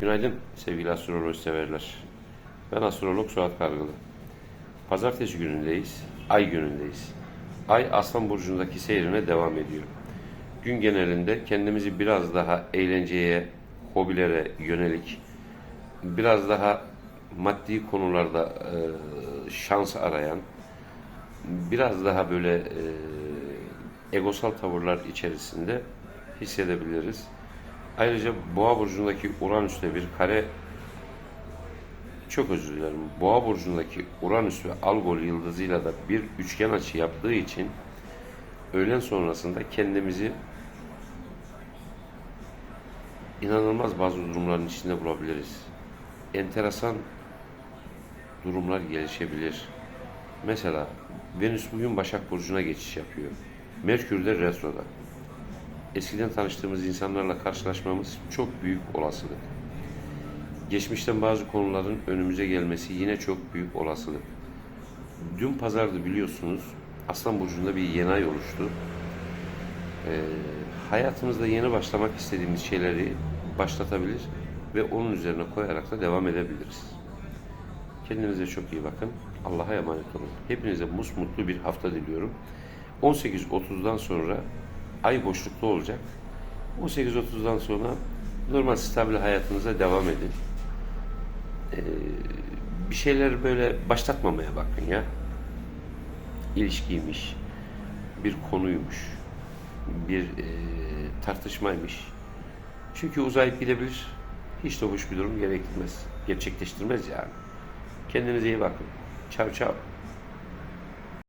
Günaydın sevgili astroloji severler. Ben astrolog Suat Kargılı. Pazartesi günündeyiz, ay günündeyiz. Ay Aslan Burcu'ndaki seyrine devam ediyor. Gün genelinde kendimizi biraz daha eğlenceye, hobilere yönelik, biraz daha maddi konularda e, şans arayan, biraz daha böyle e, egosal tavırlar içerisinde hissedebiliriz. Ayrıca Boğa burcundaki Uranüs'te bir kare çok özür dilerim. Boğa burcundaki Uranüs ve Algol yıldızıyla da bir üçgen açı yaptığı için öğlen sonrasında kendimizi inanılmaz bazı durumların içinde bulabiliriz. Enteresan durumlar gelişebilir. Mesela Venüs bugün Başak Burcu'na geçiş yapıyor. Merkür de retroda. Eskiden tanıştığımız insanlarla karşılaşmamız çok büyük olasılık. Geçmişten bazı konuların önümüze gelmesi yine çok büyük olasılık. Dün pazardı biliyorsunuz Aslan Burcu'nda bir yeni ay oluştu. Ee, hayatımızda yeni başlamak istediğimiz şeyleri başlatabilir ve onun üzerine koyarak da devam edebiliriz. Kendinize çok iyi bakın. Allah'a emanet olun. Hepinize musmutlu bir hafta diliyorum. 18.30'dan sonra ay boşlukta olacak. 18.30'dan sonra normal stabil hayatınıza devam edin. Ee, bir şeyler böyle başlatmamaya bakın ya. İlişkiymiş, bir konuymuş, bir e, tartışmaymış. Çünkü uzayıp gidebilir. Hiç de hoş bir durum gerektirmez. Gerçekleştirmez yani. Kendinize iyi bakın. Çav çav.